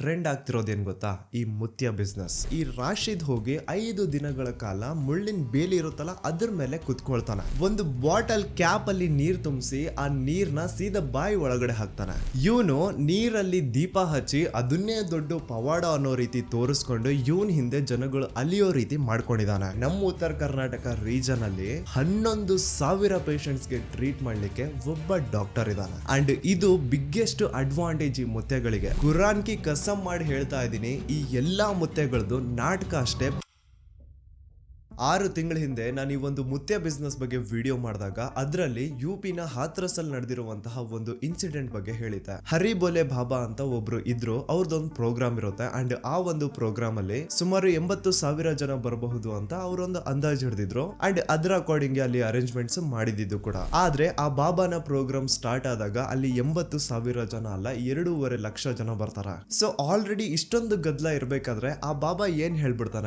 Trend ಏನು ಗೊತ್ತಾ? ಈ ಮುತ್ಯ ಬಿಸ್ನೆಸ್. ಈ ರಾಶಿದ್ ಹೋಗಿ ಐದು ದಿನಗಳ ಕಾಲ ಮುಳ್ಳಿನ ಬೇಲಿ ಇರುತ್ತಲ್ಲ, ಅದ್ರ ಮೇಲೆ ಕುತ್ಕೊಳ್ತಾನೆ. ಒಂದು ಬಾಟಲ್ ಕ್ಯಾಪ್ ಅಲ್ಲಿ ನೀರ್ ತುಂಬಿಸಿ ಆ ನೀರ್ನ ಸೀದಾ ಬಾಯಿ ಒಳಗಡೆ ಹಾಕ್ತಾನೆ. ಇವನು ನೀರಲ್ಲಿ ದೀಪ ಹಚ್ಚಿ ಅದನ್ನೇ ದೊಡ್ಡ ಪವಾಡ ಅನ್ನೋ ರೀತಿ ತೋರಿಸ್ಕೊಂಡು ಇವನ್ ಹಿಂದೆ ಜನಗಳು ಅಲಿಯೋ ರೀತಿ ಮಾಡ್ಕೊಂಡಿದ್ದಾನೆ ನಮ್ಮ ಉತ್ತರ ಕರ್ನಾಟಕ ರೀಜನ್ ಅಲ್ಲಿ ಹನ್ನೊಂದು ಸಾವಿರ ಪೇಷಂಟ್ಸ್ಗೆ ಟ್ರೀಟ್ ಮಾಡ್ಲಿಕ್ಕೆ ಒಬ್ಬ ಡಾಕ್ಟರ್ ಇದ್ದಾನೆ ಅಂಡ್ ಇದು ಬಿಗ್ಗೆಸ್ಟ್ ಅಡ್ವಾಂಟೇಜ್ ಈ ಮುತ್ತೆಗಳಿಗೆ ಕುರಾನ್ ಕಿ ಕಸಮ್ ಮಾಡಿ ಹೇಳ್ತಾ ಇದ್ದೀನಿ. ಈ ಎಲ್ಲ ಮುತ್ತೆಗಳದ್ದು ನಾಟಕ ಅಷ್ಟೇ. ಆರು ತಿಂಗಳ ಹಿಂದೆ ನಾನು ಈ ಒಂದು ಮುತ್ಯ ಬಿಸ್ನೆಸ್ ಬಗ್ಗೆ ವಿಡಿಯೋ ಮಾಡಿದಾಗ ಅದರಲ್ಲಿ ಯು ಪಿನ ಹಾತ್ರಸಲ್ಲಿ ನಡೆದಿರುವಂತಹ ಒಂದು ಇನ್ಸಿಡೆಂಟ್ ಬಗ್ಗೆ ಹೇಳಿದ್ದೆ. ಹರಿ ಬೋಲೆ ಬಾಬಾ ಅಂತ ಒಬ್ರು ಇದ್ರು ಅವ್ರದ್ದೊಂದು ಪ್ರೋಗ್ರಾಮ್ ಇರುತ್ತೆ ಅಂಡ್ ಆ ಒಂದು ಪ್ರೋಗ್ರಾಮ್ ಅಲ್ಲಿ ಸುಮಾರು ಎಂಬತ್ತು ಸಾವಿರ ಜನ ಬರಬಹುದು ಅಂತ ಅವರೊಂದು ಅಂದಾಜು ಹಿಡಿದಿದ್ರು ಅಂಡ್ ಅದರ ಅಕಾರ್ಡಿಂಗ್ ಅಲ್ಲಿ ಅರೇಂಜ್ಮೆಂಟ್ಸ್ ಮಾಡಿದ್ದು ಕೂಡ. ಆದ್ರೆ ಆ ಬಾಬಾನ ಪ್ರೋಗ್ರಾಮ್ ಸ್ಟಾರ್ಟ್ ಆದಾಗ ಅಲ್ಲಿ ಎಂಬತ್ತು ಸಾವಿರ ಜನ ಅಲ್ಲ, ಎರಡೂವರೆ ಲಕ್ಷ ಜನ ಬರ್ತಾರ. ಸೊ ಆಲ್ರೆಡಿ ಇಷ್ಟೊಂದು ಗದ್ದಲ ಇರ್ಬೇಕಾದ್ರೆ ಆ ಬಾಬಾ ಏನ್ ಹೇಳ್ಬಿಡ್ತಾನೆ?